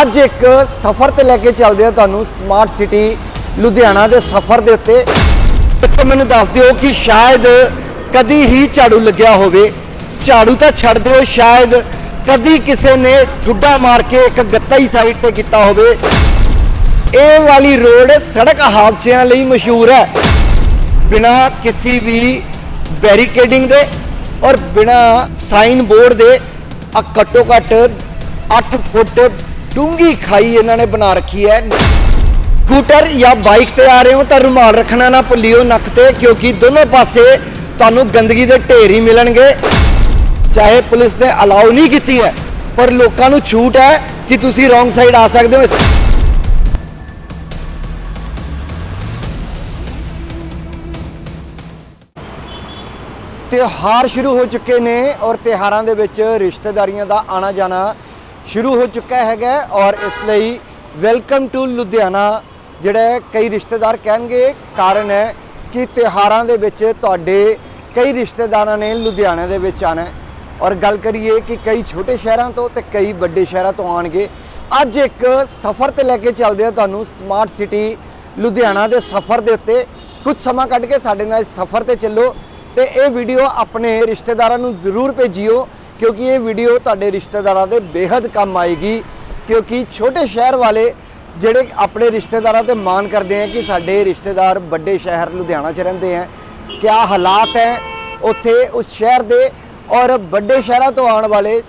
ਅੱਜ ਇੱਕ ਸਫ਼ਰ ਤੇ ਲੈ ਕੇ ਚੱਲਦੇ ਆ ਤੁਹਾਨੂੰ ਸਮਾਰਟ ਸਿਟੀ ਲੁਧਿਆਣਾ ਦੇ ਸਫ਼ਰ ਦੇ ਉੱਤੇ। ਇੱਕ ਮੈਨੂੰ ਦੱਸ ਦਿਓ ਕਿ ਸ਼ਾਇਦ ਕਦੀ ਹੀ ਝਾੜੂ ਲੱਗਿਆ ਹੋਵੇ। ਝਾੜੂ ਤਾਂ ਛੱਡ ਦਿਓ, ਸ਼ਾਇਦ ਕਦੀ ਕਿਸੇ ਨੇ ਠੁੱਡਾ ਮਾਰ ਕੇ ਇੱਕ ਗੱਤਾ ਹੀ ਸਾਈਡ ਤੇ ਕੀਤਾ ਹੋਵੇ। ਇਹ ਵਾਲੀ ਰੋਡ ਸੜਕ ਹਾਦਸਿਆਂ ਲਈ ਮਸ਼ਹੂਰ ਹੈ। ਬਿਨਾ ਕਿਸੇ ਵੀ ਬੈਰੀਕੇਡਿੰਗ ਦੇ ਔਰ ਬਿਨਾ ਸਾਈਨ ਬੋਰਡ ਦੇ ਆ ਘੱਟੋ ਘੱਟ 8 ਫੁੱਟ ਡੂੰਗੀ ਖਾਈ ਇਹਨਾਂ ਨੇ ਬਣਾ ਰੱਖੀ ਹੈ। ਸਕੂਟਰ ਜਾਂ ਬਾਈਕ ਤੇ ਆ ਰਹੇ ਹੋ ਤਾਂ ਰੁਮਾਲ ਰੱਖਣਾ ਨਾ ਭੁੱਲਿਓ ਨੱਕ ਤੇ, ਕਿਉਂਕਿ ਦੋਨੋਂ ਪਾਸੇ ਤੁਹਾਨੂੰ ਗੰਦਗੀ ਦੇ ਢੇਰ ਹੀ ਮਿਲਣਗੇ। ਚਾਹੇ ਪੁਲਿਸ ਨੇ ਅਲਾਉ ਨਹੀਂ ਕੀਤੀ ਹੈ, ਪਰ ਲੋਕਾਂ ਨੂੰ ਛੂਟ ਹੈ ਕਿ ਤੁਸੀਂ ਰੋਂਗ ਸਾਈਡ ਆ ਸਕਦੇ ਹੋ ਤਿਉਹਾਰ ਸ਼ੁਰੂ ਹੋ ਚੁੱਕੇ ਨੇ ਔਰ ਤਿਉਹਾਰਾਂ ਦੇ ਵਿੱਚ ਰਿਸ਼ਤੇਦਾਰੀਆਂ ਦਾ ਆਣਾ ਜਾਣਾ ਸ਼ੁਰੂ ਹੋ ਚੁੱਕਾ ਹੈਗਾ ਔਰ ਇਸ ਲਈ ਵੈਲਕਮ ਟੂ ਲੁਧਿਆਣਾ, ਜਿਹੜਾ ਕਈ ਰਿਸ਼ਤੇਦਾਰ ਕਹਿਣਗੇ ਕਾਰਨ ਹੈ ਕਿ ਤਿਉਹਾਰਾਂ ਦੇ ਵਿੱਚ ਤੁਹਾਡੇ ਕਈ ਰਿਸ਼ਤੇਦਾਰਾਂ ਨੇ ਲੁਧਿਆਣਾ ਦੇ ਵਿੱਚ ਆਣਾ ਔਰ ਗੱਲ ਕਰੀਏ ਕਿ ਕਈ ਛੋਟੇ ਸ਼ਹਿਰਾਂ ਤੋਂ ਤੇ ਕਈ ਵੱਡੇ ਸ਼ਹਿਰਾਂ ਤੋਂ ਆਣਗੇ ਅੱਜ ਇੱਕ ਸਫ਼ਰ ਤੇ ਲੈ ਕੇ ਚੱਲਦੇ ਆ ਤੁਹਾਨੂੰ ਸਮਾਰਟ ਸਿਟੀ ਲੁਧਿਆਣਾ ਦੇ ਸਫ਼ਰ ਦੇ ਉੱਤੇ। ਕੁਝ ਸਮਾਂ ਕੱਢ ਕੇ ਸਾਡੇ ਨਾਲ ਇਸ ਸਫ਼ਰ ਤੇ ਚੱਲੋ ਤੇ ਇਹ ਵੀਡੀਓ ਆਪਣੇ ਰਿਸ਼ਤੇਦਾਰਾਂ ਨੂੰ ਜ਼ਰੂਰ ਭੇਜਿਓ ਕਿਉਂਕਿ ਇਹ ਵੀਡੀਓ ਤੁਹਾਡੇ ਰਿਸ਼ਤੇਦਾਰਾਂ ਦੇ ਬੇहद ਕੰਮ ਆਏਗੀ, ਕਿਉਂਕਿ ਛੋਟੇ ਸ਼ਹਿਰ ਵਾਲੇ ਜਿਹੜੇ ਆਪਣੇ ਰਿਸ਼ਤੇਦਾਰਾਂ ਤੇ ਮਾਣ ਕਰਦੇ ਆ ਕਿ ਸਾਡੇ ਰਿਸ਼ਤੇਦਾਰ ਵੱਡੇ ਸ਼ਹਿਰ ਲੁਧਿਆਣਾ 'ਚ ਰਹਿੰਦੇ ਆ। ਕਿਆ ਹਾਲਾਤ ਹੈ ਉੱਥੇ ਉਸ ਸ਼ਹਿਰ ਦੇ ਔਰ ਵੱਡੇ ਸ਼ਹਿਰਾਂ ਤੋਂ ਆਉਣ ਵਾਲੇ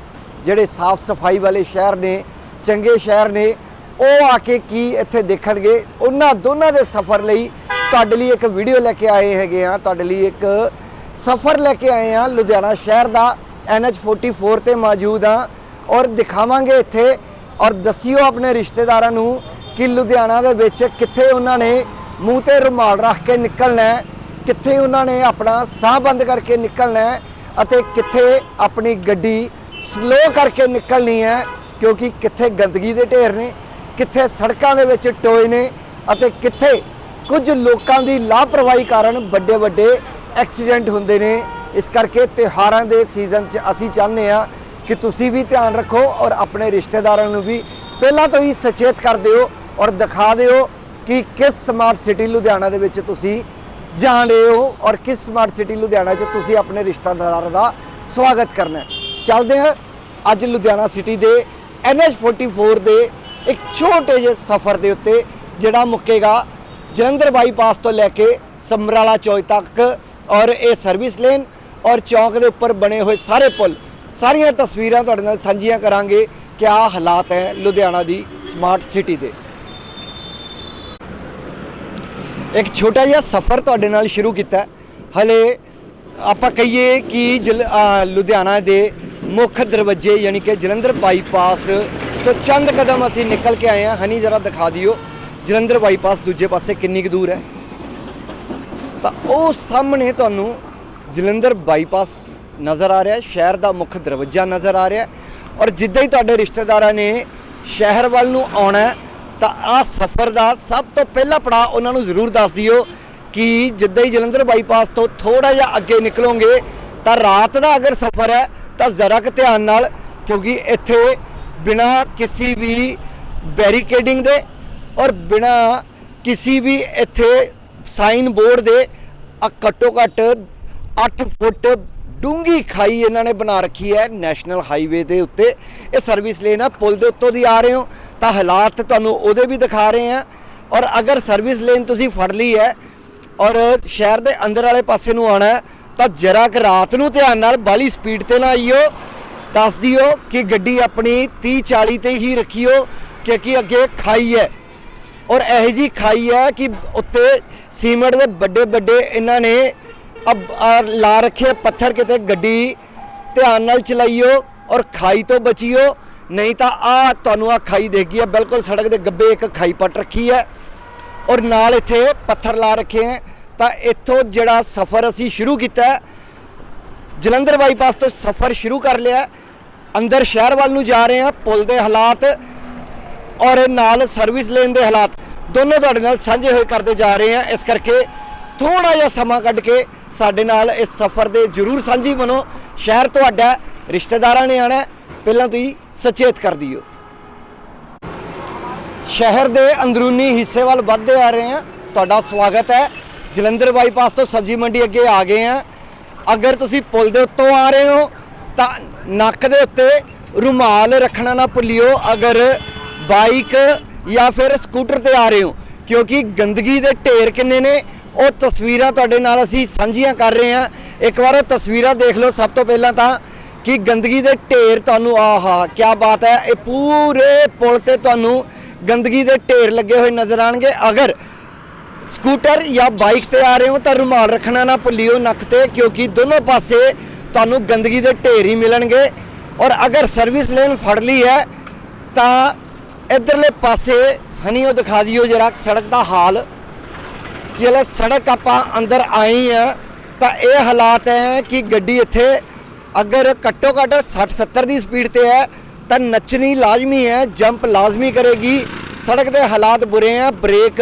ਜਿਹੜੇ ਸਾਫ਼ ਸਫ਼ਾਈ ਵਾਲੇ ਸ਼ਹਿਰ ਨੇ, ਚੰਗੇ ਸ਼ਹਿਰ ਨੇ, ਉਹ ਆ ਕੇ ਕੀ ਇੱਥੇ ਦੇਖਣਗੇ? ਉਹਨਾਂ ਦੋਨਾਂ ਦੇ ਸਫ਼ਰ ਲਈ ਤੁਹਾਡੇ ਲਈ ਇੱਕ ਵੀਡੀਓ ਲੈ ਕੇ ਆਏ ਹੈਗੇ ਆ। ਤੁਹਾਡੇ ਲਈ ਇੱਕ ਸਫ਼ਰ ਲੈ ਕੇ ਆਏ ਆ ਲੁਧਿਆਣਾ ਸ਼ਹਿਰ ਦਾ। NH44 ਤੇ ਮੌਜੂਦ ਆ ਔਰ ਦਿਖਾਵਾਂਗੇ ਇੱਥੇ ਔਰ ਦੱਸਿਓ ਆਪਣੇ ਰਿਸ਼ਤੇਦਾਰਾਂ ਨੂੰ ਕਿ ਲੁਧਿਆਣਾ ਦੇ ਵਿੱਚ ਕਿੱਥੇ ਉਹਨਾਂ ਨੇ ਮੂੰਹ ਤੇ ਰੁਮਾਲ ਰੱਖ ਕੇ ਨਿਕਲਣਾ ਕਿੱਥੇ ਉਹਨਾਂ ਨੇ ਆਪਣਾ ਸਾਹ ਬੰਦ ਕਰਕੇ ਨਿਕਲਣਾ ਅਤੇ ਕਿੱਥੇ ਆਪਣੀ ਗੱਡੀ ਸਲੋ ਕਰਕੇ ਨਿਕਲਣੀ ਹੈ, ਕਿਉਂਕਿ ਕਿੱਥੇ ਗੰਦਗੀ ਦੇ ਢੇਰ ਨੇ, ਕਿੱਥੇ ਸੜਕਾਂ ਦੇ ਵਿੱਚ ਟੋਏ ਨੇ ਅਤੇ ਕਿੱਥੇ ਕੁਝ ਲੋਕਾਂ ਦੀ ਲਾਪਰਵਾਹੀ ਕਾਰਨ ਵੱਡੇ ਵੱਡੇ ਐਕਸੀਡੈਂਟ ਹੁੰਦੇ ਨੇ। ਇਸ ਕਰਕੇ ਤਿਉਹਾਰਾਂ ਦੇ ਸੀਜ਼ਨ 'ਚ ਅਸੀਂ ਚਾਹੁੰਦੇ ਆ ਕਿ ਤੁਸੀਂ ਵੀ ਧਿਆਨ ਰੱਖੋ ਔਰ ਆਪਣੇ ਰਿਸ਼ਤੇਦਾਰਾਂ ਨੂੰ ਵੀ ਪਹਿਲਾਂ ਤੋਂ ਹੀ ਸੁਚੇਤ ਕਰ ਦਿਓ ਔਰ ਦਿਖਾ ਦਿਓ ਕਿ ਕਿਸ ਸਮਾਰਟ ਸਿਟੀ ਲੁਧਿਆਣਾ ਦੇ ਵਿੱਚ ਤੁਸੀਂ ਜਾਣ ਰਹੇ ਹੋ ਔਰ ਕਿਸ ਸਮਾਰਟ ਸਿਟੀ ਲੁਧਿਆਣਾ 'ਚ ਤੁਸੀਂ ਆਪਣੇ ਰਿਸ਼ਤੇਦਾਰਾਂ ਦਾ ਸਵਾਗਤ ਕਰਨਾ ਹੈ। ਚੱਲਦੇ ਹਾਂ ਅੱਜ ਲੁਧਿਆਣਾ ਸਿਟੀ ਦੇ NH44 ਦੇ ਇੱਕ ਛੋਟੇ ਜਿਹੇ ਸਫ਼ਰ ਦੇ ਉੱਤੇ, ਜਿਹੜਾ ਮੁੱਕੇਗਾ ਜਲੰਧਰ ਬਾਈਪਾਸ ਤੋਂ ਲੈ ਕੇ ਸਮਰਾਲਾ ਚੌਕ ਤੱਕ ਔਰ ਇਹ ਸਰਵਿਸ ਲੇਨ ਔਰ ਚੌਂਕ ਦੇ ਉੱਪਰ ਬਣੇ ਹੋਏ ਸਾਰੇ ਪੁਲ, ਸਾਰੀਆਂ ਤਸਵੀਰਾਂ ਤੁਹਾਡੇ ਨਾਲ ਸਾਂਝੀਆਂ ਕਰਾਂਗੇ ਕਿਆ ਹਾਲਾਤ ਹੈ ਲੁਧਿਆਣਾ ਦੀ ਸਮਾਰਟ ਸਿਟੀ ਦੇ। ਇੱਕ ਛੋਟਾ ਜਿਹਾ ਸਫ਼ਰ ਤੁਹਾਡੇ ਨਾਲ ਸ਼ੁਰੂ ਕੀਤਾ ਹਲੇ ਆਪਾਂ ਕਹੀਏ ਕਿ ਜਲ- ਲੁਧਿਆਣਾ ਦੇ ਮੁੱਖ ਦਰਵਾਜ਼ੇ ਯਾਨੀ ਕਿ ਜਲੰਧਰ ਬਾਈਪਾਸ ਤੋਂ ਚੰਦ ਕਦਮ ਅਸੀਂ ਨਿਕਲ ਕੇ ਆਏ ਹਾਂ। ਹਨੀ, ਜਰਾ ਦਿਖਾ ਦਿਓ, ਜਲੰਧਰ ਬਾਈਪਾਸ ਦੂਜੇ ਪਾਸੇ ਕਿੰਨੀ ਕੁ ਦੂਰ ਹੈ। ਤਾਂ ਉਹ ਸਾਹਮਣੇ ਤੁਹਾਨੂੰ ਜਲੰਧਰ ਬਾਈਪਾਸ ਨਜ਼ਰ ਆ ਰਿਹਾ ਹੈ, ਸ਼ਹਿਰ ਦਾ ਮੁੱਖ ਦਰਵਾਜ਼ਾ ਨਜ਼ਰ ਆ ਰਿਹਾ ਹੈ ਔਰ ਜਿੱਦਾਂ ਹੀ ਤੁਹਾਡੇ ਰਿਸ਼ਤੇਦਾਰਾਂ ਨੇ ਸ਼ਹਿਰ ਵੱਲ ਨੂੰ ਆਉਣਾ ਤਾਂ ਆ ਸਫ਼ਰ ਦਾ ਸਭ ਤੋਂ ਪਹਿਲਾ ਪੜਾਅ ਉਹਨਾਂ ਨੂੰ ਜ਼ਰੂਰ ਦੱਸ ਦਿਓ ਕਿ ਜਿੱਦਾਂ ਹੀ ਜਲੰਧਰ ਬਾਈਪਾਸ ਤੋਂ ਥੋੜਾ ਜਿਹਾ ਅੱਗੇ ਨਿਕਲੋਗੇ, ਤਾਂ ਰਾਤ ਦਾ ਅਗਰ ਸਫ਼ਰ ਹੈ, ਤਾਂ ਜ਼ਰਾ ਕੁ ਧਿਆਨ ਨਾਲ, ਕਿਉਂਕਿ ਇੱਥੇ ਬਿਨਾ ਕਿਸੇ ਵੀ ਬੈਰੀਕੇਡਿੰਗ ਦੇ ਔਰ ਬਿਨਾ ਕਿਸੇ ਵੀ ਇੱਥੇ ਸਾਈਨ ਬੋਰਡ ਦੇ, ਆ ਘੱਟੋ ਘੱਟ 8 ਫੁੱਟ ਡੂੰਗੀ ਖਾਈ ਇਹਨਾਂ ਨੇ ਬਣਾ ਰੱਖੀ ਹੈ ਨੈਸ਼ਨਲ ਹਾਈਵੇ ਦੇ ਉੱਤੇ। ਇਹ ਸਰਵਿਸ ਲੇਨ ਆ, ਪੁਲ ਦੇ ਉੱਤੋਂ ਦੀ ਆ ਰਹੇ ਹੋ, ਤਾਂ ਹਾਲਾਤ ਤੁਹਾਨੂੰ ਉਹਦੇ ਵੀ ਦਿਖਾ ਰਹੇ ਆ ਔਰ ਅਗਰ ਸਰਵਿਸ ਲੇਨ ਤੁਸੀਂ ਫੜ ਲਈ ਹੈ ਔਰ ਸ਼ਹਿਰ ਦੇ ਅੰਦਰ ਵਾਲੇ ਪਾਸੇ ਨੂੰ ਆਣਾ ਤਾਂ ਜਰਾ ਕਿ ਰਾਤ ਨੂੰ ਧਿਆਨ ਨਾਲ ਬਾਲੀ ਸਪੀਡ ਤੇ ਨਾ ਆਈਓ। ਦੱਸ ਦਿਓ ਕਿ ਗੱਡੀ ਆਪਣੀ 30 40 ਤੇ ਹੀ ਰੱਖਿਓ, ਕਿਉਂਕਿ ਅੱਗੇ ਖਾਈ ਹੈ। ਔਰ ਇਹੋ ਜੀ ਖਾਈ ਹੈ ਕਿ ਉੱਤੇ ਸੀਮੈਂਟ ਦੇ ਵੱਡੇ ਵੱਡੇ ਇਹਨਾਂ ਨੇ ਅਬ ਲਾ ਰੱਖੇ ਪੱਥਰ ਕਿਤੇ ਗੱਡੀ ਧਿਆਨ ਨਾਲ ਚਲਾਈਓ ਔਰ ਖਾਈ ਤੋਂ ਬਚੀਓ। ਨਹੀਂ ਤਾਂ ਆ ਤੁਹਾਨੂੰ ਆ ਖਾਈ ਦੇਖੀ ਹੈ ਬਿਲਕੁਲ ਸੜਕ ਦੇ ਗੱਬੇ ਇੱਕ ਖਾਈ ਪੱਟ ਰੱਖੀ ਹੈ ਔਰ ਨਾਲ ਇੱਥੇ ਪੱਥਰ ਲਾ ਰੱਖੇ ਹੈ ਤਾਂ ਇੱਥੋਂ ਜਿਹੜਾ ਸਫ਼ਰ ਅਸੀਂ ਸ਼ੁਰੂ ਕੀਤਾ, ਜਲੰਧਰ ਬਾਈਪਾਸ ਤੋਂ ਸਫ਼ਰ ਸ਼ੁਰੂ ਕਰ ਲਿਆ। ਅੰਦਰ ਸ਼ਹਿਰ ਵੱਲ ਨੂੰ ਜਾ ਰਹੇ ਹਾਂ ਪੁਲ ਦੇ ਹਾਲਾਤ ਔਰ ਨਾਲ ਸਰਵਿਸ ਲੇਨ ਦੇ ਹਾਲਾਤ। ਦੋਨੋਂ ਤੁਹਾਡੇ ਨਾਲ ਸਾਂਝੇ ਹੋਏ ਕਰਦੇ ਜਾ ਰਹੇ ਹਾਂ ਇਸ ਕਰਕੇ ਥੋੜਾ ਜਿਹਾ ਸਮਾਂ ਕੱਢ ਕੇ ਸਾਡੇ ਨਾਲ ਇਸ ਸਫ਼ਰ ਦੇ ਜਰੂਰ ਸਾਂਝੀ ਬਣੋ। ਸ਼ਹਿਰ ਤੁਹਾਡਾ, ਰਿਸ਼ਤੇਦਾਰਾਂ ਨੇ ਆਣਾ ਪਹਿਲਾਂ ਤੁਸੀਂ ਸੁਚੇਤ ਕਰ ਦਿਓ। ਸ਼ਹਿਰ ਦੇ ਅੰਦਰੂਨੀ ਹਿੱਸੇ ਵੱਲ ਵੱਧਦੇ ਆ ਰਹੇ ਹਾਂ। ਤੁਹਾਡਾ ਸਵਾਗਤ ਹੈ। ਜਲੰਧਰ ਬਾਈਪਾਸ ਤੋਂ ਸਬਜ਼ੀ ਮੰਡੀ ਅੱਗੇ ਆ ਗਏ ਹਾਂ। ਅਗਰ ਤੁਸੀਂ ਪੁਲ ਦੇ ਉੱਤੋਂ ਆ ਰਹੇ ਹੋ, ਤਾਂ ਨੱਕ ਦੇ ਉੱਤੇ ਰੁਮਾਲ ਰੱਖਣਾ ਨਾ ਭੁੱਲਿਓ। ਅਗਰ ਬਾਈਕ ਜਾਂ ਫਿਰ ਸਕੂਟਰ ਤੇ ਆ ਰਹੇ ਹੋ, ਕਿਉਂਕਿ ਗੰਦਗੀ ਦੇ ਢੇਰ ਕਿੰਨੇ ਨੇ ਉਹ ਤਸਵੀਰਾਂ ਤੁਹਾਡੇ ਨਾਲ ਅਸੀਂ ਸਾਂਝੀਆਂ ਕਰ ਰਹੇ ਹਾਂ। ਇੱਕ ਵਾਰ ਉਹ ਤਸਵੀਰਾਂ ਦੇਖ ਲਓ ਸਭ ਤੋਂ ਪਹਿਲਾਂ ਤਾਂ ਕਿ ਗੰਦਗੀ ਦੇ ਢੇਰ ਤੁਹਾਨੂੰ, ਆਹਾ ਕੀ ਬਾਤ ਹੈ। ਇਹ ਪੂਰੇ ਪੁਲ ਤੇ ਤੁਹਾਨੂੰ ਗੰਦਗੀ ਦੇ ਢੇਰ ਲੱਗੇ ਹੋਏ ਨਜ਼ਰ ਆਣਗੇ ਅਗਰ ਸਕੂਟਰ ਜਾਂ ਬਾਈਕ ਤੇ ਆ ਰਹੇ ਹੋ ਤਾਂ ਰੁਮਾਲ ਰੱਖਣਾ ਨਾ ਭੁੱਲਿਓ ਨੱਕ ਤੇ, ਕਿਉਂਕਿ ਦੋਨੋਂ ਪਾਸੇ ਤੁਹਾਨੂੰ ਗੰਦਗੀ ਦੇ ਢੇਰ ਹੀ ਮਿਲਣਗੇ। ਔਰ ਅਗਰ ਸਰਵਿਸ ਲੇਨ ਫੜ ਲਈ ਹੈ, ਤਾਂ ਇਧਰਲੇ ਪਾਸੇ, ਹਨੀ ਉਹ ਦਿਖਾ ਦਿਓ ਜਰਾ, ਸੜਕ ਦਾ ਹਾਲ। ਕਿ ਇਹ ਸੜਕ ਆਪਾਂ ਅੰਦਰ ਆਈ ਆ, ਤਾਂ ਇਹ ਹਾਲਾਤ ਹੈ ਕਿ ਗੱਡੀ ਇੱਥੇ ਅਗਰ ਘੱਟੋ ਘੱਟ 60 70 ਦੀ ਸਪੀਡ ਤੇ ਹੈ, ਤਾਂ ਨੱਚਣੀ ਲਾਜ਼ਮੀ ਹੈ, ਜੰਪ ਲਾਜ਼ਮੀ ਕਰੇਗੀ। ਸੜਕ ਦੇ ਹਾਲਾਤ ਬੁਰੇ ਆ, ਬ੍ਰੇਕ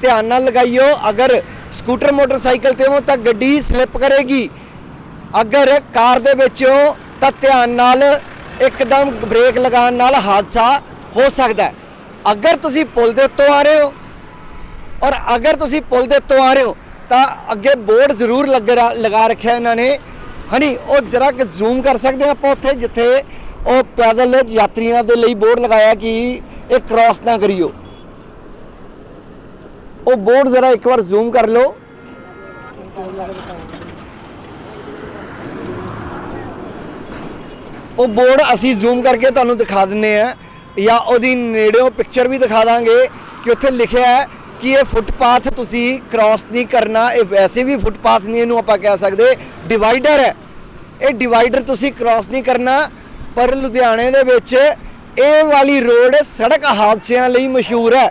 ਧਿਆਨ ਨਾਲ ਲਗਾਈਓ। ਅਗਰ ਸਕੂਟਰ, ਮੋਟਰਸਾਈਕਲ ਤੇ ਹੋ ਤਾਂ ਗੱਡੀ ਸਲਿੱਪ ਕਰੇਗੀ। ਅਗਰ ਕਾਰ ਦੇ ਵਿੱਚ ਹੋ ਤਾਂ ਧਿਆਨ ਨਾਲ ਇੱਕਦਮ ਬ੍ਰੇਕ ਲਗਾਉਣ ਨਾਲ ਹਾਦਸਾ ਹੋ ਸਕਦਾ ਹੈ। ਅਗਰ ਤੁਸੀਂ ਪੁਲ ਦੇ ਉੱਤੋਂ ਆ ਰਹੇ ਹੋ ਔਰ ਅਗਰ ਤੁਸੀਂ ਪੁਲ ਦੇ ਉੱਤੋਂ ਆ ਰਹੇ ਹੋ, ਤਾਂ ਅੱਗੇ ਬੋਰਡ ਜ਼ਰੂਰ ਲੱਗ ਲਗਾ ਰੱਖਿਆ ਇਹਨਾਂ ਨੇ। ਹਨੀ, ਉਹ ਜਰਾ ਕਿ ਜ਼ੂਮ ਕਰ ਸਕਦੇ ਹਾਂ ਆਪਾਂ ਉੱਥੇ, ਜਿੱਥੇ ਉਹ ਪੈਦਲ ਯਾਤਰੀਆਂ ਦੇ ਲਈ ਬੋਰਡ ਲਗਾਇਆ ਕਿ ਇਹ ਕ੍ਰਾਸ ਨਾ ਕਰਿਓ। ਉਹ ਬੋਰਡ ਜ਼ਰਾ ਇੱਕ ਵਾਰ ਜ਼ੂਮ ਕਰ ਲਓ। ਉਹ ਬੋਰਡ ਅਸੀਂ ਜ਼ੂਮ ਕਰਕੇ ਤੁਹਾਨੂੰ ਦਿਖਾ ਦਿੰਨੇ ਆ ਜਾਂ ਉਹਦੀ ਨੇੜਿਓਂ ਪਿਕਚਰ ਵੀ ਦਿਖਾ ਦਾਂਗੇ ਕਿ ਉੱਥੇ ਲਿਖਿਆ ਹੈ ਕਿ ਇਹ ਫੁੱਟਪਾਥ ਤੁਸੀਂ ਕ੍ਰਾਸ ਨਹੀਂ ਕਰਨਾ? ਇਹ ਵੈਸੇ ਵੀ ਫੁੱਟਪਾਥ ਨਹੀਂ ਇਹਨੂੰ ਆਪਾਂ ਕਹਿ ਸਕਦੇ। ਡਿਵਾਈਡਰ ਹੈ। ਇਹ ਡਿਵਾਈਡਰ ਤੁਸੀਂ ਕ੍ਰਾਸ ਨਹੀਂ ਕਰਨਾ। ਪਰ ਲੁਧਿਆਣੇ ਦੇ ਵਿੱਚ ਇਹ ਵਾਲੀ ਰੋਡ ਸੜਕ ਹਾਦਸਿਆਂ ਲਈ ਮਸ਼ਹੂਰ ਹੈ।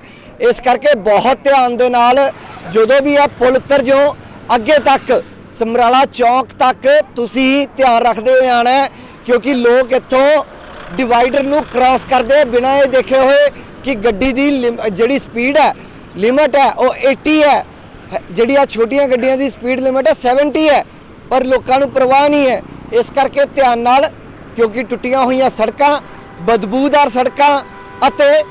ਇਸ ਕਰਕੇ ਬਹੁਤ ਧਿਆਨ ਦੇ ਨਾਲ ਜਦੋਂ ਵੀ ਆ ਪੁਲ ਉੱਤਰ ਜਾਓ ਅੱਗੇ ਤੱਕ, ਸਮਰਾਲਾ ਚੌਕ ਤੱਕ ਤੁਸੀਂ ਧਿਆਨ ਰੱਖਦੇ ਹੋਏ ਆਣਾ ਕਿਉਂਕਿ ਲੋਕ ਇੱਥੋਂ ਡਿਵਾਈਡਰ ਨੂੰ ਕ੍ਰਾਸ ਕਰਦੇ ਬਿਨਾਂ ਇਹ ਦੇਖੇ ਹੋਏ ਕਿ ਗੱਡੀ ਦੀ ਲਿਮ- ਜਿਹੜੀ ਸਪੀਡ ਹੈ ਲਿਮਟ ਹੈ, ਉਹ 80 ਹੈ। ਹੈ- ਜਿਹੜੀ ਆ ਛੋਟੀਆਂ ਗੱਡੀਆਂ ਦੀ ਸਪੀਡ ਲਿਮਟ ਹੈ 70 ਹੈ। ਪਰ ਲੋਕਾਂ ਨੂੰ ਪਰਵਾਹ ਨਹੀਂ ਹੈ। ਇਸ ਕਰਕੇ ਧਿਆਨ ਨਾਲ, ਕਿਉਂਕਿ ਟੁੱਟੀਆਂ ਹੋਈਆਂ ਸੜਕਾਂ, ਬਦਬੂਦਾਰ ਸੜਕਾਂ ਅਤੇ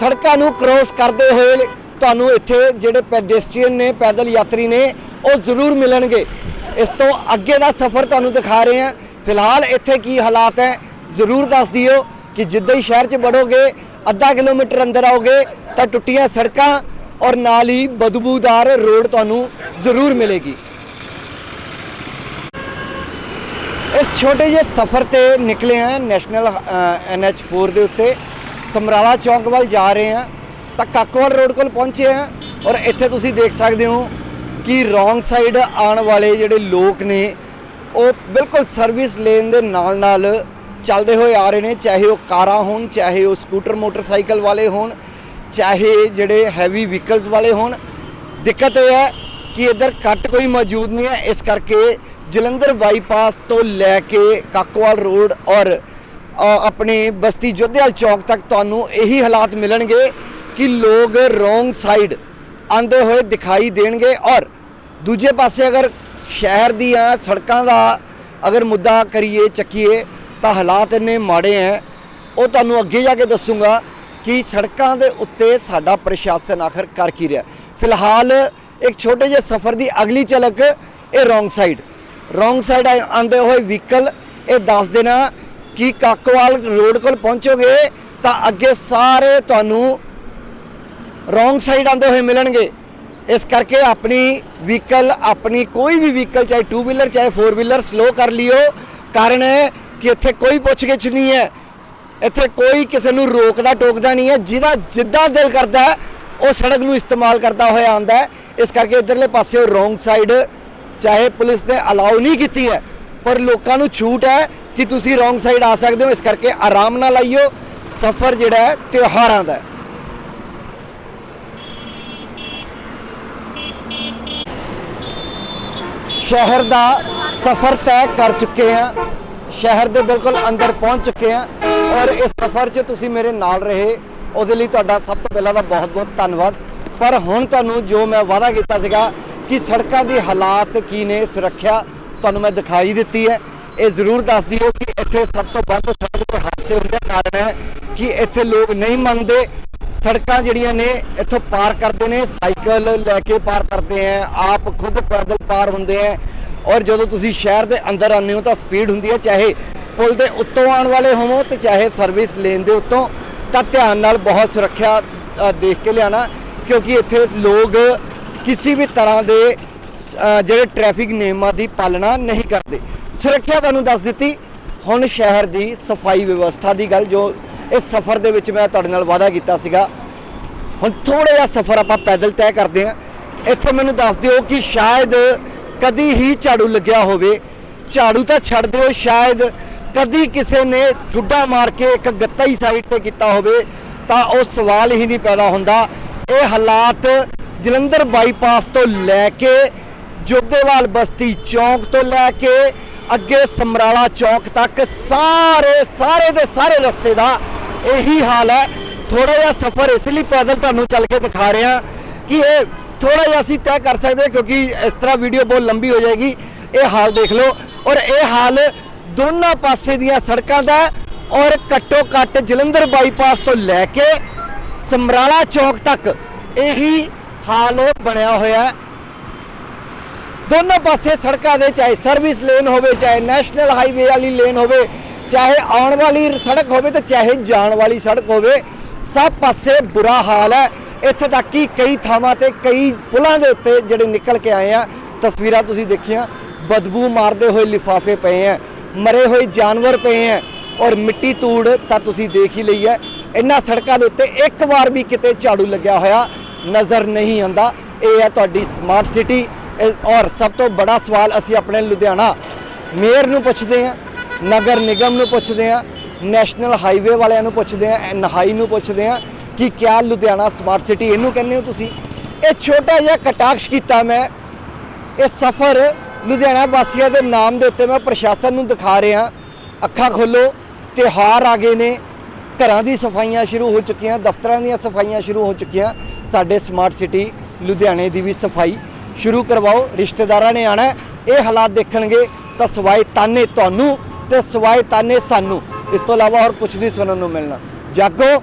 ਸੜਕਾਂ ਨੂੰ ਕ੍ਰੋਸ ਕਰਦੇ ਹੋਏ ਤੁਹਾਨੂੰ ਇੱਥੇ ਜਿਹੜੇ ਪੈਡੈਸਟਰੀਅਨ ਨੇ, ਪੈਦਲ ਯਾਤਰੀ ਨੇ, ਉਹ ਜ਼ਰੂਰ ਮਿਲਣਗੇ। ਇਸ ਤੋਂ ਅੱਗੇ ਦਾ ਸਫ਼ਰ ਤੁਹਾਨੂੰ ਦਿਖਾ ਰਹੇ ਹਾਂ। ਫਿਲਹਾਲ ਇੱਥੇ ਕੀ ਹਾਲਾਤ ਹੈ, ਜ਼ਰੂਰ ਦੱਸ ਦਿਓ ਕਿ ਜਿੱਦਾਂ ਹੀ ਸ਼ਹਿਰ 'ਚ ਵੜੋਗੇ ਅੱਧਾ ਕਿਲੋਮੀਟਰ ਅੰਦਰ ਆਓਗੇ ਤਾਂ ਟੁੱਟੀਆਂ ਸੜਕਾਂ ਔਰ ਨਾਲ ਹੀ ਬਦਬੂਦਾਰ ਰੋਡ ਤੁਹਾਨੂੰ ਜ਼ਰੂਰ ਮਿਲੇਗੀ। ਇਸ ਛੋਟੇ ਜਿਹੇ ਸਫ਼ਰ ਤੇ ਨਿਕਲੇ ਆ ਨੈਸ਼ਨਲ NH4 ਦੇ ਉੱਤੇ। ਸਮਰਾਲਾ ਚੌਂਕ ਵੱਲ ਜਾ ਰਹੇ ਆ ਤਾਂ ਕਾਕੋਵਾਲ ਰੋਡ ਕੋਲ ਪਹੁੰਚੇ ਆ ਔਰ ਇੱਥੇ ਤੁਸੀਂ ਦੇਖ ਸਕਦੇ ਹੋ ਕਿ ਰੋਂਗ ਸਾਈਡ ਆਉਣ ਵਾਲੇ ਜਿਹੜੇ ਲੋਕ ਨੇ, ਉਹ ਬਿਲਕੁਲ ਸਰਵਿਸ ਲੇਨ ਦੇ ਨਾਲ ਨਾਲ ਚੱਲਦੇ ਹੋਏ ਆ ਰਹੇ ਨੇ, ਚਾਹੇ ਉਹ ਕਾਰਾਂ ਹੋਣ, ਚਾਹੇ ਉਹ ਸਕੂਟਰ, ਮੋਟਰਸਾਈਕਲ ਵਾਲੇ ਹੋਣ, ਚਾਹੇ ਜਿਹੜੇ ਹੈਵੀ ਵਹੀਕਲਸ ਵਾਲੇ ਹੋਣ, ਦਿੱਕਤ ਇਹ ਹੈ ਕਿ ਇੱਧਰ ਕੱਟ ਕੋਈ ਮੌਜੂਦ ਨਹੀਂ ਹੈ। ਇਸ ਕਰਕੇ ਜਲੰਧਰ ਬਾਈਪਾਸ ਤੋਂ ਲੈ ਕੇ ਕਾਕੋਵਾਲ ਰੋਡ ਔਰ ਆਪਣੇ ਬਸਤੀ ਜੋਧੇਵਾਲ ਚੌਕ ਤੱਕ ਤੁਹਾਨੂੰ ਇਹੀ ਹਾਲਾਤ ਮਿਲਣਗੇ ਕਿ ਲੋਕ ਰੋਂਗ ਸਾਈਡ ਆਂਦੇ ਹੋਏ ਦਿਖਾਈ ਦੇਣਗੇ ਔਰ ਦੂਜੇ ਪਾਸੇ ਅਗਰ ਸ਼ਹਿਰ ਦੀਆਂ ਸੜਕਾਂ ਦਾ ਅਗਰ ਮੁੱਦਾ ਕਰੀਏ, ਚੱਕੀਏ ਤਾਂ ਹਾਲਾਤ ਇੰਨੇ ਮਾੜੇ ਹੈ ਉਹ ਤੁਹਾਨੂੰ ਅੱਗੇ ਜਾ ਕੇ ਦੱਸੂਗਾ ਕਿ ਸੜਕਾਂ ਦੇ ਉੱਤੇ ਸਾਡਾ ਪ੍ਰਸ਼ਾਸਨ ਆਖਰ ਕਰ ਕੀ ਰਿਹਾ। ਫਿਲਹਾਲ ਇੱਕ ਛੋਟੇ ਜਿਹੇ ਸਫ਼ਰ ਦੀ ਅਗਲੀ ਝਲਕ ਇਹ ਰੋਂਗ ਸਾਈਡ। ਰੋਂਗ ਸਾਈਡ ਆਂਦੇ ਹੋਏ ਵਹੀਕਲ ਇਹ ਦੱਸ ਦੇਣਾ ਕਿ ਕਾਕਵਾਲ ਰੋਡ ਕੋਲ ਪਹੁੰਚੋਗੇ ਤਾਂ ਅੱਗੇ ਸਾਰੇ ਤੁਹਾਨੂੰ ਰੋਂਗ ਸਾਈਡ ਆਂਦੇ ਹੋਏ ਮਿਲਣਗੇ। ਇਸ ਕਰਕੇ ਆਪਣੀ ਵਹੀਕਲ, ਆਪਣੀ ਕੋਈ ਵੀ ਵਹੀਕਲ, ਚਾਹੇ 2 ਵੀਲਰ ਚਾਹੇ 4 ਵੀਲਰ ਸਲੋ ਕਰ ਲਿਓ। ਕਾਰਨ ਕਿ ਇੱਥੇ ਕੋਈ ਪੁੱਛਗਿੱਛ ਨਹੀਂ ਹੈ। ਇੱਥੇ ਕੋਈ ਕਿਸੇ ਨੂੰ ਰੋਕਦਾ ਟੋਕਦਾ ਨਹੀਂ ਹੈ। ਜਿਹਦਾ ਜਿੱਦਾਂ ਦਿਲ ਕਰਦਾ ਉਹ ਸੜਕ ਨੂੰ ਇਸਤੇਮਾਲ ਕਰਦਾ ਹੋਇਆ ਆਂਦਾ ਹੈ। ਇਸ ਕਰਕੇ ਇਧਰਲੇ ਪਾਸੇ ਰੋਂਗ ਸਾਈਡ ਚਾਹੇ ਪੁਲਿਸ ਨੇ ਅਲਾਉ ਨਹੀਂ ਕੀਤੀ ਹੈ। ਪਰ ਲੋਕਾਂ ਨੂੰ ਛੂਟ ਹੈ ਕਿ ਤੁਸੀਂ ਰੋਂਗ ਸਾਈਡ ਆ ਸਕਦੇ ਹੋ। ਇਸ ਕਰਕੇ ਆਰਾਮ ਨਾਲ ਆਈਓ। ਸਫ਼ਰ ਜਿਹੜਾ ਹੈ, ਤਿਉਹਾਰਾਂ ਦਾ ਸ਼ਹਿਰ ਦਾ ਸਫ਼ਰ ਤੈਅ ਕਰ ਚੁੱਕੇ ਹਾਂ। ਸ਼ਹਿਰ ਦੇ ਬਿਲਕੁਲ ਅੰਦਰ ਪਹੁੰਚ ਚੁੱਕੇ ਹਾਂ ਔਰ ਇਸ ਸਫ਼ਰ 'ਚ ਤੁਸੀਂ ਮੇਰੇ ਨਾਲ ਰਹੇ, ਉਹਦੇ ਲਈ ਤੁਹਾਡਾ ਸਭ ਤੋਂ ਪਹਿਲਾਂ ਤਾਂ ਬਹੁਤ-ਬਹੁਤ ਧੰਨਵਾਦ। ਪਰ ਹੁਣ ਤੁਹਾਨੂੰ ਜੋ ਮੈਂ ਵਾਅਦਾ ਕੀਤਾ ਸੀਗਾ ਕਿ ਸੜਕਾਂ ਦੀ ਹਾਲਾਤ ਕੀ ਨੇ, ਸੁਰੱਖਿਆ ਤੁਹਾਨੂੰ ਮੈਂ ਦਿਖਾਈ ਦਿੱਤੀ ਹੈ। ਇਹ ਜ਼ਰੂਰ ਦੱਸ ਦਿਓ ਕਿ ਇੱਥੇ ਸਭ ਤੋਂ ਵੱਧ ਸੜਕ ਤੇ ਹਾਦਸੇ ਹੁੰਦੇ ਕਾਰਨ ਹੈ ਕਿ ਇੱਥੇ ਲੋਕ ਨਹੀਂ ਮੰਨਦੇ। ਸੜਕਾਂ ਜਿਹੜੀਆਂ ਨੇ, ਇੱਥੋਂ ਪਾਰ ਕਰਦੇ ਨੇ, ਸਾਈਕਲ ਲੈ ਕੇ ਪਾਰ ਕਰਦੇ ਆ ਆਪ ਖੁਦ ਪੈਦਲ ਪਾਰ ਹੁੰਦੇ ਆ ਔਰ ਜਦੋਂ ਤੁਸੀਂ ਸ਼ਹਿਰ ਦੇ ਅੰਦਰ ਆਉਂਦੇ ਹੋ ਤਾਂ ਸਪੀਡ ਹੁੰਦੀ ਹੈ ਚਾਹੇ ਪੁਲ ਦੇ ਉੱਤੋਂ ਆਉਣ ਵਾਲੇ ਹੋਵੋ ਤੇ ਚਾਹੇ ਸਰਵਿਸ ਲੇਨ ਦੇ ਉੱਤੋਂ। ਤਾਂ ਧਿਆਨ ਨਾਲ ਬਹੁਤ ਸੁਰੱਖਿਆ ਦੇਖ ਕੇ ਲਿਆਣਾ, ਕਿਉਂਕਿ ਇੱਥੇ ਲੋਕ ਕਿਸੇ ਵੀ ਤਰ੍ਹਾਂ ਦੇ ਜਿਹੜੇ ਟ੍ਰੈਫਿਕ ਨਿਯਮਾਂ ਦੀ ਪਾਲਣਾ ਨਹੀਂ ਕਰਦੇ। ਸੁਰੱਖਿਆ ਤੁਹਾਨੂੰ ਦੱਸ ਦਿੱਤੀ। ਹੁਣ ਸ਼ਹਿਰ ਦੀ ਸਫ਼ਾਈ ਵਿਵਸਥਾ ਦੀ ਗੱਲ, ਜੋ ਇਸ ਸਫ਼ਰ ਦੇ ਵਿੱਚ ਮੈਂ ਤੁਹਾਡੇ ਨਾਲ ਵਾਅਦਾ ਕੀਤਾ ਸੀਗਾ। ਹੁਣ ਥੋੜਾ ਜਿਹਾ ਸਫ਼ਰ ਆਪਾਂ ਪੈਦਲ ਤੈਅ ਕਰਦੇ ਹਾਂ। ਇੱਥੇ ਮੈਨੂੰ ਦੱਸ ਦਿਓ ਕਿ ਸ਼ਾਇਦ ਕਦੀ ਹੀ ਝਾੜੂ ਲੱਗਿਆ ਹੋਵੇ। ਝਾੜੂ ਤਾਂ ਛੱਡ ਦਿਓ, ਸ਼ਾਇਦ ਕਦੀ ਕਿਸੇ ਨੇ ਠੁੱਡਾ ਮਾਰ ਕੇ ਇੱਕ ਗੱਤਾ ਹੀ ਸਾਈਡ ਤੇ ਕੀਤਾ ਹੋਵੇ, ਤਾਂ ਉਹ ਸਵਾਲ ਹੀ ਨਹੀਂ ਪੈਦਾ ਹੁੰਦਾ। ਇਹ ਹਾਲਾਤ ਜਲੰਧਰ ਬਾਈਪਾਸ ਤੋਂ ਲੈ ਕੇ ਜੋਗੇਵਾਲ ਬਸਤੀ ਚੌਂਕ ਤੋਂ ਲੈ ਕੇ ਅੱਗੇ ਸਮਰਾਲਾ ਚੌਂਕ ਤੱਕ ਸਾਰੇ ਸਾਰੇ ਦੇ ਸਾਰੇ ਰਸਤੇ ਦਾ ਇਹੀ ਹਾਲ ਹੈ। ਥੋੜਾ ਜਿਹਾ ਸਫ਼ਰ ਇਸ ਲਈ ਪੈਦਲ ਤੁਹਾਨੂੰ ਚੱਲ ਕੇ ਦਿਖਾ ਰਿਹਾ ਕਿ ਇਹ ਥੋੜਾ ਜਿਹਾ ਅਸੀਂ ਤੈਅ ਕਰ ਸਕਦੇ ਕਿਉਂਕਿ ਇਸ ਤਰ੍ਹਾਂ ਵੀਡੀਓ ਬਹੁਤ ਲੰਬੀ ਹੋ ਜਾਏਗੀ। ਇਹ ਹਾਲ ਦੇਖ ਲਓ ਔਰ ਇਹ ਹਾਲ ਦੋਨਾਂ ਪਾਸੇ ਦੀਆਂ ਸੜਕਾਂ ਦਾ ਔਰ ਘੱਟੋ ਘੱਟ ਜਲੰਧਰ ਬਾਈਪਾਸ ਤੋਂ ਲੈ ਕੇ ਸਮਰਾਲਾ ਚੌਕ ਤੱਕ ਇਹੀ ਹਾਲ ਬਣਿਆ ਹੋਇਆ ਹੈ। ਦੋਨੋਂ ਪਾਸੇ ਸੜਕਾਂ ਦੇ, ਚਾਹੇ ਸਰਵਿਸ ਲੇਨ ਹੋਵੇ, ਚਾਹੇ ਨੈਸ਼ਨਲ ਹਾਈਵੇ ਵਾਲੀ ਲੇਨ ਹੋਵੇ, ਚਾਹੇ ਆਉਣ ਵਾਲੀ ਸੜਕ ਹੋਵੇ ਤੇ ਚਾਹੇ ਜਾਣ ਵਾਲੀ ਸੜਕ ਹੋਵੇ, ਸਭ ਪਾਸੇ ਬੁਰਾ ਹਾਲ ਹੈ। ਇੱਥੇ ਤੱਕ ਕਿ ਕਈ ਥਾਵਾਂ ਤੇ ਕਈ ਪੁਲਾਂ ਦੇ ਉੱਤੇ ਜਿਹੜੇ ਨਿਕਲ ਕੇ ਆਏ ਆ। ਤਸਵੀਰਾਂ ਤੁਸੀਂ ਦੇਖੀਆਂ, ਬਦਬੂ ਮਾਰਦੇ ਹੋਏ ਲਿਫਾਫੇ ਪਏ ਆ, ਮਰੇ ਹੋਏ ਜਾਨਵਰ ਪਏ ਆ, ਔਰ ਮਿੱਟੀ ਧੂੜ ਤਾਂ ਤੁਸੀਂ ਦੇਖ ਹੀ ਲਈ ਹੈ। ਇਹਨਾਂ ਸੜਕਾਂ ਦੇ ਉੱਤੇ ਇੱਕ ਵਾਰ ਵੀ ਕਿਤੇ ਝਾੜੂ ਲੱਗਿਆ ਹੋਇਆ ਨਜ਼ਰ ਨਹੀਂ ਆਉਂਦਾ। ਇਹ ਹੈ ਤੁਹਾਡੀ ਸਮਾਰਟ ਸਿਟੀ ਔਰ ਸਭ ਤੋਂ ਬੜਾ ਸਵਾਲ ਅਸੀਂ ਆਪਣੇ ਲੁਧਿਆਣਾ ਮੇਅਰ ਨੂੰ ਪੁੱਛਦੇ ਹਾਂ, ਨਗਰ ਨਿਗਮ ਨੂੰ ਪੁੱਛਦੇ ਹਾਂ, ਨੈਸ਼ਨਲ ਹਾਈਵੇ ਵਾਲਿਆਂ ਨੂੰ ਪੁੱਛਦੇ ਹਾਂ ਨਹਾਈ ਨੂੰ ਪੁੱਛਦੇ ਹਾਂ ਕਿ ਕਿਆ ਲੁਧਿਆਣਾ ਸਮਾਰਟ ਸਿਟੀ ਇਹਨੂੰ ਕਹਿੰਦੇ ਹੋ ਤੁਸੀਂ? ਇਹ ਛੋਟਾ ਜਿਹਾ ਕਟਾਕਸ਼ ਕੀਤਾ ਮੈਂ। ਇਹ ਸਫ਼ਰ ਲੁਧਿਆਣਾ ਵਾਸੀਆਂ ਦੇ ਨਾਮ ਦੇ ਉੱਤੇ ਮੈਂ ਪ੍ਰਸ਼ਾਸਨ ਨੂੰ ਦਿਖਾ ਰਿਹਾ। ਅੱਖਾਂ ਖੋਲੋ, ਤਿਉਹਾਰ ਆ ਗਏ ਨੇ। ਘਰਾਂ ਦੀ ਸਫਾਈਆਂ ਸ਼ੁਰੂ ਹੋ ਚੁੱਕੀਆਂ, ਦਫ਼ਤਰਾਂ ਦੀਆਂ ਸਫਾਈਆਂ ਸ਼ੁਰੂ ਹੋ ਚੁੱਕੀਆਂ। ਸਾਡੇ ਸਮਾਰਟ ਸਿਟੀ ਲੁਧਿਆਣੇ ਦੀ ਵੀ ਸਫ਼ਾਈ ਸ਼ੁਰੂ ਕਰਵਾਓ, ਰਿਸ਼ਤੇਦਾਰਾਂ ਨੇ ਆਣਾ ਇਹ ਹਾਲਾਤ ਦੇਖਣਗੇ ਤਾਂ ਸਵਾਏ ਤਾਨੇ ਤੁਹਾਨੂੰ ਤੇ ਸਵਾਏ ਤਾਨੇ ਸਾਨੂੰ। ਇਸ ਤੋਂ ਇਲਾਵਾ ਹੋਰ ਕੁਝ ਨਹੀਂ ਸੁਣਨ ਨੂੰ ਮਿਲਣਾ। ਜਾਗੋ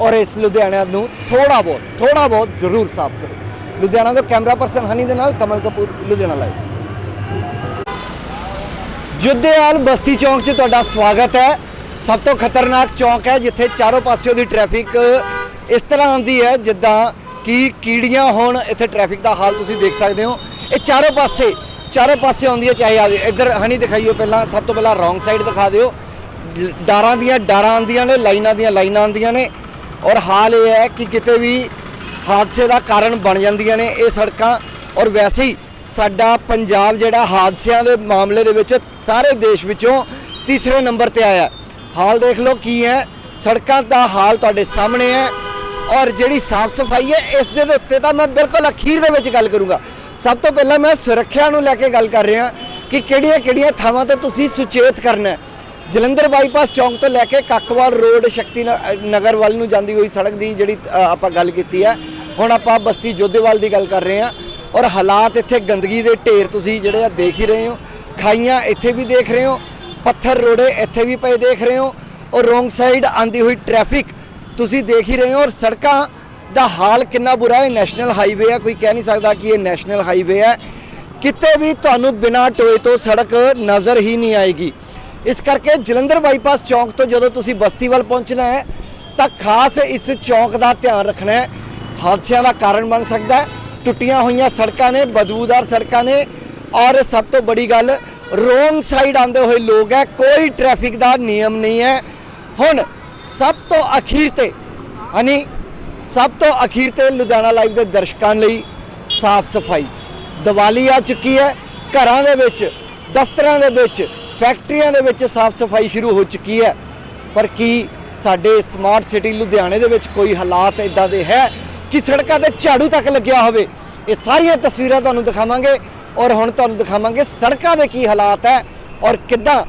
ਔਰ ਇਸ ਲੁਧਿਆਣਾ ਨੂੰ ਥੋੜਾ ਬਹੁਤ ਥੋੜਾ ਬਹੁਤ ਜ਼ਰੂਰ ਸਾਫ਼ ਕਰੋ। ਲੁਧਿਆਣਾ ਤੋਂ ਕੈਮਰਾ ਪਰਸਨ ਹਨੀ ਦੇ ਨਾਲ ਕਮਲ ਕਪੂਰ, ਲੁਧਿਆਣਾ ਲਾਈਵ ਜੁੱਧੇਵਾਲ ਬਸਤੀ ਚੌਂਕ 'ਚ ਤੁਹਾਡਾ ਸਵਾਗਤ ਹੈ। ਸਭ ਤੋਂ ਖਤਰਨਾਕ ਚੌਂਕ ਹੈ, ਜਿੱਥੇ ਚਾਰੋਂ ਪਾਸਿਓਂ ਦੀ ਟ੍ਰੈਫਿਕ ਇਸ ਤਰ੍ਹਾਂ ਆਉਂਦੀ ਹੈ, ਜਿੱਦਾਂ ਕਿ ਕੀੜੀਆਂ ਹੋਣ, ਇੱਥੇ ਟ੍ਰੈਫਿਕ ਦਾ ਹਾਲ ਤੁਸੀਂ ਦੇਖ ਸਕਦੇ ਹੋ। ਇਹ ਚਾਰੋਂ ਪਾਸੇ ਚਾਰੋਂ ਪਾਸੇ ਆਉਂਦੀ ਹੈ, ਚਾਹੇ ਆ ਇੱਧਰ ਹਨੀ ਦਿਖਾਈਓ ਪਹਿਲਾਂ, ਸਭ ਤੋਂ ਪਹਿਲਾਂ ਰੋਂਗ ਸਾਈਡ ਦਿਖਾ ਦਿਓ। ਡਾਰਾਂ ਦੀਆਂ, ਡਾਰਾਂ ਆਉਂਦੀਆਂ ਨੇ, ਲਾਈਨਾਂ ਦੀਆਂ ਲਾਈਨਾਂ ਆਉਂਦੀਆਂ ਨੇ। ਔਰ ਹਾਲ ਇਹ ਹੈ ਕਿ ਕਿਤੇ ਵੀ ਹਾਦਸੇ ਦਾ ਕਾਰਨ ਬਣ ਜਾਂਦੀਆਂ ਨੇ ਇਹ ਸੜਕਾਂ। ਔਰ ਵੈਸੇ ਹੀ ਸਾਡਾ ਪੰਜਾਬ ਜਿਹੜਾ ਹਾਦਸਿਆਂ ਦੇ ਮਾਮਲੇ ਦੇ ਵਿੱਚ ਸਾਰੇ ਦੇਸ਼ ਵਿੱਚੋਂ ਤੀਸਰੇ ਨੰਬਰ ਤੇ ਆਇਆ। ਹਾਲ ਦੇਖ ਲਓ ਕੀ ਹੈ, ਸੜਕਾਂ ਦਾ ਹਾਲ ਤੁਹਾਡੇ ਸਾਹਮਣੇ ਹੈ। ਔਰ ਜਿਹੜੀ ਸਾਫ਼ ਸਫ਼ਾਈ ਹੈ, ਇਸ ਦੇ ਉੱਤੇ ਤਾਂ ਮੈਂ ਬਿਲਕੁਲ ਅਖੀਰ ਦੇ ਵਿੱਚ ਗੱਲ ਕਰੂੰਗਾ। ਸਭ ਤੋਂ ਪਹਿਲਾਂ ਮੈਂ ਸੁਰੱਖਿਆ ਨੂੰ ਲੈ ਕੇ ਗੱਲ ਕਰ ਰਿਹਾ ਕਿ ਕਿਹੜੀਆਂ ਕਿਹੜੀਆਂ ਥਾਵਾਂ ਤੇ ਤੁਸੀਂ ਸੁਚੇਤ ਕਰਨਾ ਜਲੰਧਰ ਬਾਈਪਾਸ ਚੌਂਕ ਤੋਂ ਲੈ ਕੇ ਕੱਕਵਾਲ ਰੋਡ, ਸ਼ਕਤੀ ਨ- ਨਗਰ ਵੱਲ ਨੂੰ ਜਾਂਦੀ ਹੋਈ ਸੜਕ ਦੀ ਜਿਹੜੀ ਆਪਾਂ ਗੱਲ ਕੀਤੀ ਹੈ। ਹੁਣ ਆਪਾਂ ਬਸਤੀ ਜੋਧੇਵਾਲ ਦੀ ਗੱਲ ਕਰ ਰਹੇ ਹਾਂ। ਔਰ ਹਾਲਾਤ ਇੱਥੇ ਗੰਦਗੀ ਦੇ ਢੇਰ ਤੁਸੀਂ ਜਿਹੜੇ ਆ ਦੇਖ ਹੀ ਰਹੇ ਹੋ। ਖਾਈਆਂ ਇੱਥੇ ਵੀ ਦੇਖ ਰਹੇ ਹੋ। ਪੱਥਰ ਰੋੜੇ ਇੱਥੇ ਵੀ ਪਏ ਦੇਖ ਰਹੇ ਹੋ। ਔਰ ਰੋਂਗ ਸਾਈਡ ਆਂਦੀ ਹੋਈ ਟ੍ਰੈਫਿਕ ਤੁਸੀਂ ਦੇਖ ਹੀ ਰਹੇ ਹੋ ਔਰ ਸੜਕਾਂ ਦਾ ਹਾਲ ਕਿੰਨਾ ਬੁਰਾ ਹੈ। ਨੈਸ਼ਨਲ ਹਾਈਵੇ ਹੈ ਕੋਈ ਕਹਿ ਨਹੀਂ ਸਕਦਾ ਕਿ ਇਹ ਨੈਸ਼ਨਲ ਹਾਈਵੇ ਹੈ ਕਿਤੇ ਵੀ ਤੁਹਾਨੂੰ ਬਿਨਾਂ ਟੋਏ ਤੋਂ ਸੜਕ ਨਜ਼ਰ ਹੀ ਨਹੀਂ ਆਏਗੀ। ਇਸ ਕਰਕੇ ਜਲੰਧਰ ਬਾਈਪਾਸ ਚੌਂਕ ਤੋਂ ਜਦੋਂ ਤੁਸੀਂ ਬਸਤੀ ਵੱਲ ਪਹੁੰਚਣਾ ਹੈ, ਤਾਂ ਖਾਸ ਇਸ ਚੌਂਕ ਦਾ ਧਿਆਨ ਰੱਖਣਾ ਹੈ। ਹਾਦਸਿਆਂ ਦਾ ਕਾਰਨ ਬਣ ਸਕਦਾ ਹੈ। ਟੁੱਟੀਆਂ ਹੋਈਆਂ ਸੜਕਾਂ ਨੇ, ਬਦਬੂਦਾਰ ਸੜਕਾਂ ਨੇ ਔਰ ਸਭ ਤੋਂ ਬੜੀ ਗੱਲ, ਰੋਂਗ ਸਾਈਡ ਆਉਂਦੇ ਹੋਏ ਲੋਕ ਹੈ। ਕੋਈ ਟ੍ਰੈਫਿਕ ਦਾ ਨਿਯਮ ਨਹੀਂ ਹੈ। ਹੁਣ ਸਭ ਤੋਂ ਅਖੀਰ ਤੇ ਹਨੀ ਸਭ ਤੋਂ ਅਖੀਰ ਤੇ ਲੁਧਿਆਣਾ ਲਾਈਵ ਦੇ ਦਰਸ਼ਕਾਂ ਲਈ ਸਾਫ਼ ਸਫ਼ਾਈ। ਦੀਵਾਲੀ ਆ ਚੁੱਕੀ ਹੈ, ਘਰਾਂ ਦੇ ਵਿੱਚ, ਦਫ਼ਤਰਾਂ ਦੇ ਵਿੱਚ, ਫੈਕਟਰੀਆਂ ਦੇ ਵਿੱਚ ਸਾਫ਼ ਸਫ਼ਾਈ ਸ਼ੁਰੂ ਹੋ ਚੁੱਕੀ ਹੈ। ਪਰ ਕੀ ਸਾਡੇ ਸਮਾਰਟ ਸਿਟੀ ਲੁਧਿਆਣੇ ਦੇ ਵਿੱਚ ਕੋਈ ਹਾਲਾਤ ਇਦਾਂ ਦੇ ਹੈ ਕਿ ਸੜਕਾਂ ਤੇ ਝਾੜੂ ਤੱਕ ਲੱਗਿਆ ਹੋਵੇ? ਇਹ ਸਾਰੀਆਂ ਤਸਵੀਰਾਂ ਤੁਹਾਨੂੰ ਦਿਖਾਵਾਂਗੇ ਔਰ ਹੁਣ ਤੁਹਾਨੂੰ ਦਿਖਾਵਾਂਗੇ ਸੜਕਾਂ ਦੇ ਕੀ ਹਾਲਾਤ ਹੈ ਔਰ ਕਿੱਦਾਂ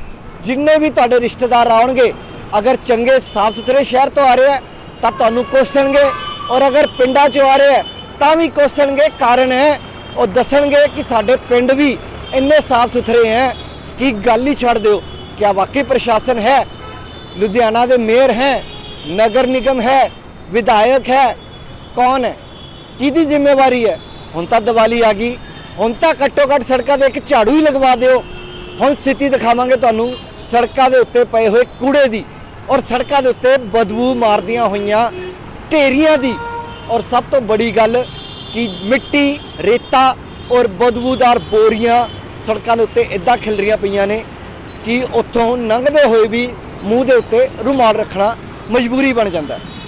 ਜਿੰਨੇ ਵੀ ਤੁਹਾਡੇ ਰਿਸ਼ਤੇਦਾਰ ਆਉਣਗੇ ਅਗਰ ਚੰਗੇ ਸਾਫ਼ ਸੁਥਰੇ ਸ਼ਹਿਰ ਤੋਂ ਆ ਰਹੇ ਹੈ, ਤਾਂ ਤੁਹਾਨੂੰ ਕੋਸਣਗੇ। ਔਰ ਅਗਰ ਪਿੰਡਾਂ 'ਚੋਂ ਆ ਰਹੇ ਹੈ, ਤਾਂ ਵੀ ਕੋਸਣਗੇ। ਕਾਰਨ ਹੈ, ਉਹ ਦੱਸਣਗੇ ਕਿ ਸਾਡੇ ਪਿੰਡ ਵੀ ਇੰਨੇ ਸਾਫ਼ ਸੁਥਰੇ ਹੈ ਕਿ ਗੱਲ ਹੀ ਛੱਡ ਦਿਓ। ਕਿ ਵਾਕਈ ਪ੍ਰਸ਼ਾਸਨ ਹੈ? ਲੁਧਿਆਣਾ ਦੇ ਮੇਅਰ ਹੈ, ਨਗਰ ਨਿਗਮ ਹੈ, ਵਿਧਾਇਕ ਹੈ। ਕੌਣ ਹੈ? ਕਿਹਦੀ ਜ਼ਿੰਮੇਵਾਰੀ ਹੈ? ਹੁਣ ਤਾਂ ਦੀਵਾਲੀ ਆ ਗਈ। ਹੁਣ ਤਾਂ ਘੱਟੋ ਘੱਟ ਸੜਕਾਂ ਤੇ ਇੱਕ ਝਾੜੂ ਹੀ ਲਗਵਾ ਦਿਓ। ਹੁਣ ਸਥਿਤੀ ਦਿਖਾਵਾਂਗੇ ਤੁਹਾਨੂੰ। ਸੜਕਾਂ ਦੇ ਉੱਤੇ ਪਏ ਹੋਏ ਕੂੜੇ ਦੀ। ਔਰ ਸੜਕਾਂ ਦੇ ਉੱਤੇ ਬਦਬੂ ਮਾਰਦੀਆਂ ਹੋਈਆਂ ਢੇਰੀਆਂ ਦੀ। ਔਰ ਸਭ ਤੋਂ ਬੜੀ ਗੱਲ ਕਿ ਮਿੱਟੀ, ਰੇਤਾ ਔਰ ਬਦਬੂਦਾਰ ਬੋਰੀਆਂ ਸੜਕਾਂ ਦੇ ਉੱਤੇ ਇਦਾਂ ਖਿਲ ਰਹੀਆਂ ਪਈਆਂ ਨੇ ਕਿ ਉੱਥੋਂ ਲੰਘਦੇ ਹੋਏ ਵੀ ਮੂੰਹ ਦੇ ਉੱਤੇ ਰੁਮਾਲ ਰੱਖਣਾ ਮਜਬੂਰੀ ਬਣ ਜਾਂਦਾ